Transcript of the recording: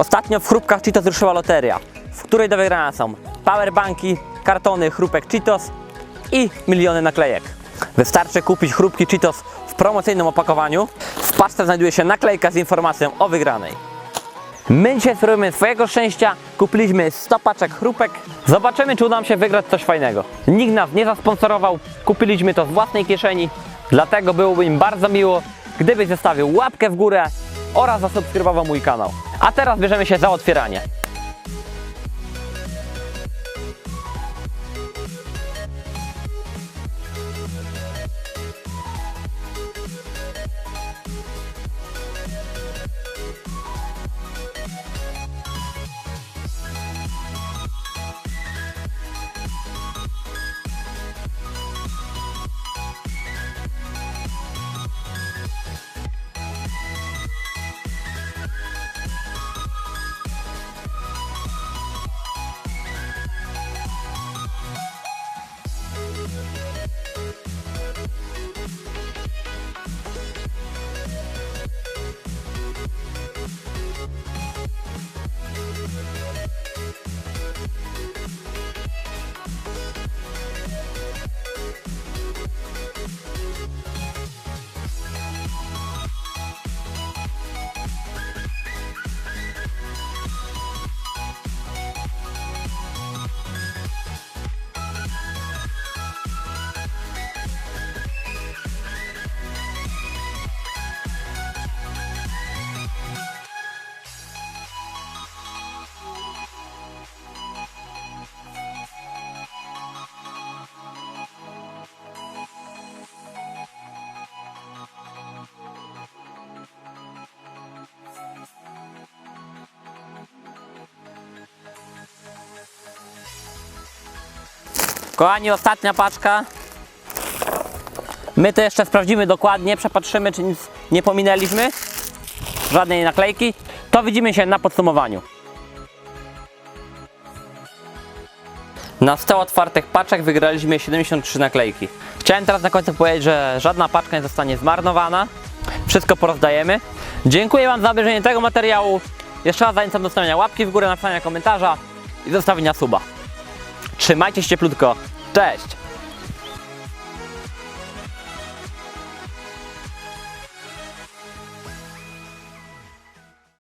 Ostatnio w chrupkach Cheetos ruszyła loteria, w której do wygrania są powerbanki, kartony chrupek Cheetos i miliony naklejek. Wystarczy kupić chrupki Cheetos w promocyjnym opakowaniu. W paczce znajduje się naklejka z informacją o wygranej. My dzisiaj spróbujemy swojego szczęścia. Kupiliśmy 100 paczek chrupek. Zobaczymy, czy uda nam się wygrać coś fajnego. Nikt nas nie zasponsorował, kupiliśmy to z własnej kieszeni. Dlatego byłoby im bardzo miło, gdybyś zostawił łapkę w górę oraz zasubskrybował mój kanał. A teraz bierzemy się za otwieranie. Kochani, ostatnia paczka. My to jeszcze sprawdzimy dokładnie, przepatrzymy, czy nic nie pominęliśmy. Żadnej naklejki. To widzimy się na podsumowaniu. Na 100 otwartych paczek wygraliśmy 73 naklejki. Chciałem teraz na końcu powiedzieć, że żadna paczka nie zostanie zmarnowana. Wszystko porozdajemy. Dziękuję Wam za obejrzenie tego materiału. Jeszcze raz zachęcam do zostawienia łapki w górę, napisania komentarza i zostawienia suba. Trzymajcie się cieplutko. Cześć!